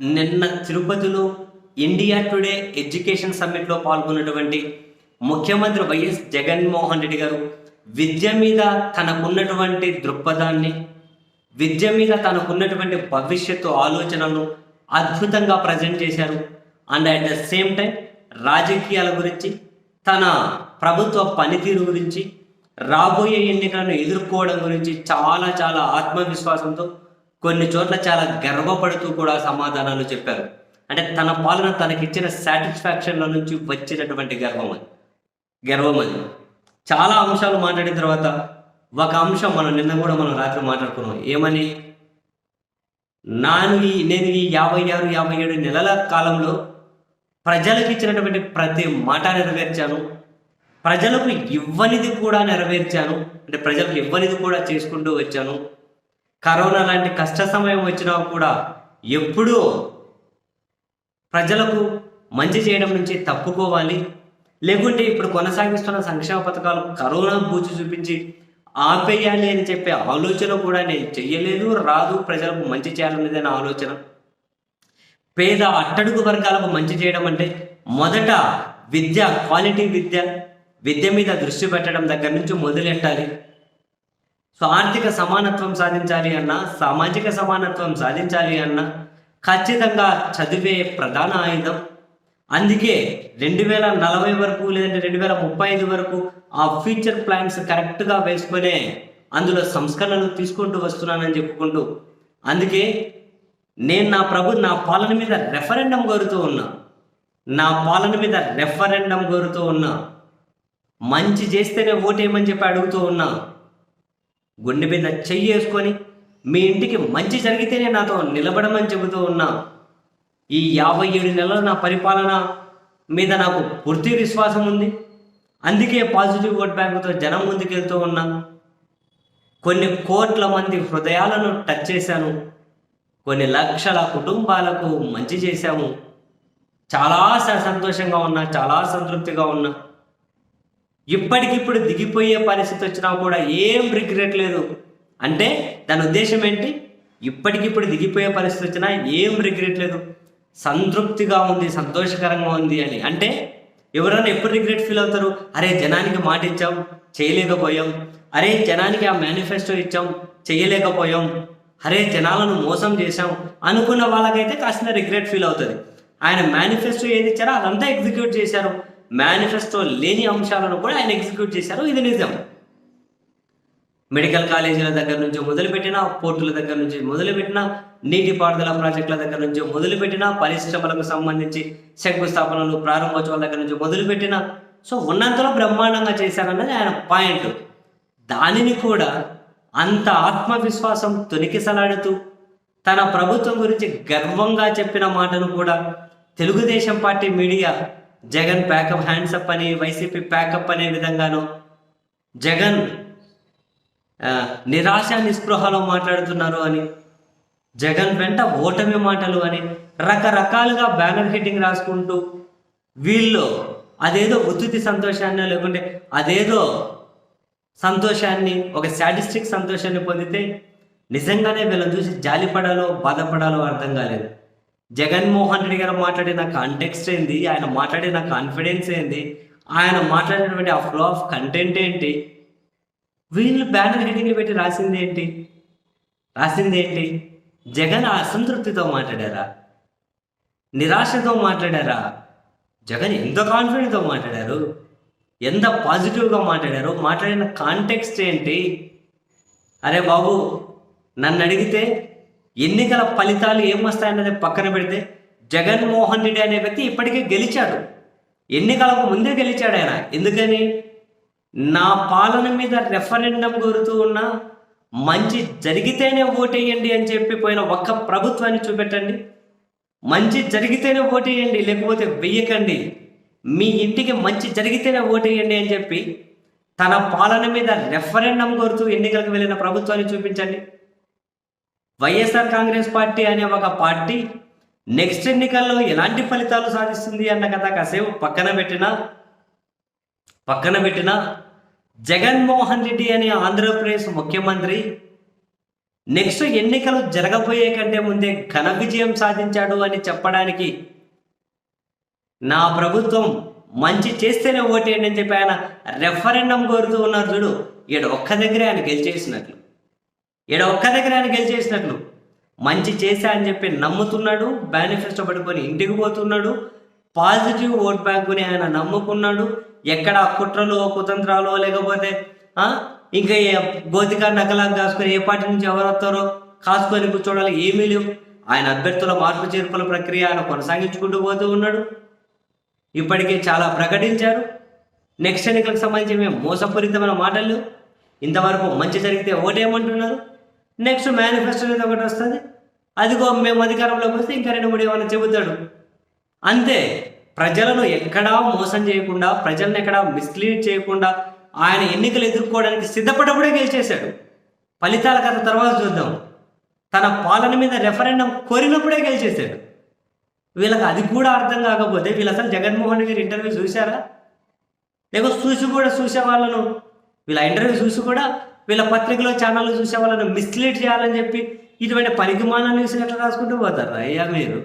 నిన్న తిరుపతిలో India today education సమ్మిట్లో పాల్గొన్నటువంటి ముఖ్యమంత్రి వైఎస్ జగన్మోహన్ రెడ్డి గారు విద్య మీద తనకున్నటువంటి దృక్పథాన్ని విద్య మీద తనకున్నటువంటి భవిష్యత్తు ఆలోచనలను అద్భుతంగా ప్రజెంట్ చేశారు. And at the same time రాజకీయాల గురించి తన ప్రభుత్వ పనితీరు గురించి రాబోయే ఎన్నికలను ఎదుర్కోవడం గురించి చాలా చాలా ఆత్మవిశ్వాసంతో కొన్ని చోట్ల చాలా గర్వపడుతూ కూడా సమాధానాలు చెప్పారు. అంటే తన పాలన తనకిచ్చిన సాటిస్ఫాక్షన్ల నుంచి వచ్చినటువంటి గర్వం అది. గర్వం అది. చాలా అంశాలు మాట్లాడిన తర్వాత ఒక అంశం మనం నిన్న కూడా మనం రాత్రి మాట్లాడుకున్నాం. ఏమని? నాను ఈ నేను ఈ యాభై ఆరు యాభై ఏడు నెలల కాలంలో ప్రజలకు ఇచ్చినటువంటి ప్రతి మాట నెరవేర్చాను. ప్రజలకు ఇవ్వనిది కూడా నెరవేర్చాను. అంటే ప్రజలకు ఇవ్వనిది కూడా చేసుకుంటూ వచ్చాను. కరోనా లాంటి కష్ట సమయం వచ్చినా కూడా ఎప్పుడూ ప్రజలకు మంచి చేయడం నుంచి తప్పుకోవాలి. లేకుంటే ఇప్పుడు కొనసాగిస్తున్న సంక్షేమ పథకాలు కరోనా బూచి చూపించి ఆపేయాలి అని చెప్పే ఆలోచన కూడా నేను చెయ్యలేదు రాదు ప్రజలకు మంచి చేయాలనేది ఆలోచన. పేద అట్టడుగు వర్గాలకు మంచి చేయడం అంటే మొదట విద్య క్వాలిటీ విద్య విద్య మీద దృష్టి పెట్టడం దగ్గర నుంచి మొదలెట్టాలి. సో ఆర్థిక సమానత్వం సాధించాలి అన్నా సామాజిక సమానత్వం సాధించాలి అన్నా ఖచ్చితంగా చదివే ప్రధాన ఆయుధం. అందుకే రెండు వేల నలభై వరకు లేదంటే రెండు వేల ముప్పై ఐదు వరకు ఆ ఫ్యూచర్ ప్లాన్స్ కరెక్ట్గా వేసుకునే అందులో సంస్కరణలు తీసుకుంటూ వస్తున్నానని చెప్పుకుంటూ అందుకే నేను నా ప్రభు నా పాలన మీద రెఫరెండం కోరుతూ ఉన్నా. నా పాలన మీద రెఫరెండం కోరుతూ ఉన్నా. మంచి చేస్తేనే ఓటేయమని చెప్పి అడుగుతూ ఉన్నా. గుండె మీద చెయ్యేసుకొని మీ ఇంటికి మంచి జరిగితేనే నాతో నిలబడమని చెబుతూ ఉన్నా. ఈ యాభై ఏడు నెలల నా పరిపాలన మీద నాకు పూర్తి విశ్వాసం ఉంది. అందుకే పాజిటివ్ ఓట్ బ్యాంకుతో జనం ముందుకెళ్తూ ఉన్నా. కొన్ని కోట్ల మంది హృదయాలను టచ్ చేశాను. కొన్ని లక్షల కుటుంబాలకు మంచి చేశాము. చాలా స- సంతోషంగా ఉన్నా చాలా సంతృప్తిగా ఉన్నా. ఇప్పటికిప్పుడు దిగిపోయే పరిస్థితి వచ్చినా కూడా ఏం రిగ్రెట్ లేదు. అంటే దాని ఉద్దేశం ఏంటి? ఇప్పటికిప్పుడు దిగిపోయే పరిస్థితి వచ్చినా ఏం రిగ్రెట్ లేదు. సంతృప్తిగా ఉంది సంతోషకరంగా ఉంది అని. అంటే ఎవరైనా ఎప్పుడు రిగ్రెట్ ఫీల్ అవుతారు? అరే జనానికి మాట ఇచ్చాం చేయలేకపోయాం. అరే జనానికి ఆ మేనిఫెస్టో ఇచ్చాం చేయలేకపోయాం. అరే జనాలను మోసం చేశాం అనుకున్న వాళ్ళకైతే కాసిన రిగ్రెట్ ఫీల్ అవుతుంది. ఆయన మేనిఫెస్టో ఏది ఇచ్చారో అదంతా ఎగ్జిక్యూట్ చేశారు. మేనిఫెస్టో లేని అంశాలను కూడా ఆయన ఎగ్జిక్యూట్ చేశారు. ఇది నిజం. మెడికల్ కాలేజీల దగ్గర నుంచి మొదలుపెట్టిన పోర్టుల దగ్గర నుంచి మొదలుపెట్టిన నీటిపారుదల ప్రాజెక్టుల దగ్గర నుంచి మొదలుపెట్టిన పరిశ్రమలకు సంబంధించి శంకుస్థాపనలు ప్రారంభోత్సవాల దగ్గర నుంచి మొదలుపెట్టిన. సో ఉన్నంతలో బ్రహ్మాండంగా చేశారన్నది ఆయన పాయింట్ దానిని కూడా అంత ఆత్మవిశ్వాసం తొనికిసలాడుతూ తన ప్రభుత్వం గురించి గర్వంగా చెప్పిన మాటను కూడా Telugu Desam party media Jagan pack up hands up అని వైసీపీ ప్యాకప్ అనే విధంగాను జగన్ నిరాశ నిస్పృహలో మాట్లాడుతున్నారు అని జగన్ వెంట ఓటమి మాటలు అని రకరకాలుగా బ్యానర్ హెడ్డింగ్ రాసుకుంటూ వీళ్ళు అదేదో ఉత్తుతి సంతోషాన్ని లేకుంటే అదేదో సంతోషాన్ని ఒక సాటిస్టిక్ సంతోషాన్ని పొందితే నిజంగానే వీళ్ళని చూసి జాలిపడాలో బాధపడాలో అర్థం కాలేదు. జగన్మోహన్ రెడ్డి గారు మాట్లాడిన కాంటెక్స్ట్ ఏంది? ఆయన మాట్లాడిన కాన్ఫిడెన్స్ ఏంది? ఆయన మాట్లాడినటువంటి ఆ ఫ్లో ఆఫ్ కంటెంట్ ఏంటి? వీళ్ళు బ్యానర్ హెడ్డింగ్లు పెట్టి రాసింది ఏంటి? రాసింది ఏంటి? జగన్ అసంతృప్తితో మాట్లాడారా? నిరాశతో మాట్లాడారా? జగన్ ఎంత కాన్ఫిడెంట్తో మాట్లాడారు? ఎంత పాజిటివ్గా మాట్లాడారు? మాట్లాడిన కాంటెక్స్ట్ ఏంటి? అరే బాబు నన్ను అడిగితే ఎన్నికల ఫలితాలు ఏం వస్తాయన్నది పక్కన పెడితే జగన్మోహన్ రెడ్డి అనే వ్యక్తి ఇప్పటికే గెలిచాడు. ఎన్నికలకు ముందే గెలిచాడు ఆయన. ఎందుకని? నా పాలన మీద రెఫరెండం కోరుతూ ఉన్నా మంచి జరిగితేనే ఓటేయండి అని చెప్పి పోయిన ఒక్క ప్రభుత్వాన్ని చూపెట్టండి. మంచి జరిగితేనే ఓటేయండి లేకపోతే వెయ్యకండి. మీ ఇంటికి మంచి జరిగితేనే ఓటేయండి అని చెప్పి తన పాలన మీద రెఫరెండం కోరుతూ ఎన్నికలకు వెళ్ళిన ప్రభుత్వాన్ని చూపించండి. వైఎస్ఆర్ కాంగ్రెస్ పార్టీ అనే ఒక పార్టీ నెక్స్ట్ ఎన్నికల్లో ఎలాంటి ఫలితాలు సాధిస్తుంది అన్న కథ కాసేపు పక్కన పెట్టినా పక్కన పెట్టిన జగన్మోహన్ రెడ్డి అనే ఆంధ్రప్రదేశ్ ముఖ్యమంత్రి నెక్స్ట్ ఎన్నికలు జరగబోయే కంటే ముందే ఘన విజయం సాధించాడు అని చెప్పడానికి నా ప్రభుత్వం మంచి చేస్తేనే ఓటేయండి అని చెప్పి ఆయన రెఫరెండం కోరుతూ ఉన్నారు చూడు ఈడ ఒక్క దగ్గరే ఆయన గెలిచేసినట్లు. ఈడ ఒక్క దగ్గర ఆయన గెలిచేసినట్లు మంచి చేశా అని చెప్పి నమ్ముతున్నాడు మేనిఫెస్టో పట్టుకొని ఇంటికి పోతున్నాడు పాజిటివ్ ఓట్ బ్యాంకుని ఆయన నమ్ముకున్నాడు ఎక్కడ కుట్రలో కుతంత్రాలో లేకపోతే ఇంకా గోతిక నకలాగా కాసుకొని ఏ పార్టీ నుంచి ఎవరు వస్తారో కాసుకొని కూర్చోవడాలు ఏమీ లేవు. ఆయన అభ్యర్థుల మార్పు చేర్పుల ప్రక్రియ ఆయన కొనసాగించుకుంటూ పోతూ ఉన్నాడు. ఇప్పటికే చాలా ప్రకటించారు. నెక్స్ట్ ఎన్నికలకు సంబంధించి మేము మోసపూరితమైన మాటలు. ఇంతవరకు మంచి జరిగితే ఓటేమంటున్నారు నెక్స్ట్ మేనిఫెస్టో అనేది ఒకటి వస్తుంది. అదిగో మేము అధికారంలోకి వస్తే ఇంకా రెండు మూడు ఏమైనా చెబుతాడు. అంతే. ప్రజలను ఎక్కడా మోసం చేయకుండా ప్రజలను ఎక్కడా మిస్లీడ్ చేయకుండా ఆయన ఎన్నికలు ఎదుర్కోవడానికి సిద్ధపడప్పుడే గెలిచేశాడు. ఫలితాల కథ తర్వాత చూద్దాం. తన పాలన మీద రెఫరెండం కోరినప్పుడే గెలిచేశాడు. వీళ్ళకి అది కూడా అర్థం కాకపోతే వీళ్ళు అసలు జగన్మోహన్ రెడ్డి గారి ఇంటర్వ్యూ చూశారా? లేకపోతే చూసి కూడా చూసే వాళ్ళను వీళ్ళ ఇంటర్వ్యూ చూసి కూడా వీళ్ళ పత్రికలో ఛానళ్ళు చూసే వాళ్ళని మిస్లీడ్ చేయాలని చెప్పి ఇటువంటి పనికిమాల న్యూస్ ఎట్లా రాసుకుంటూ పోతారు? అయ్యా మీరు.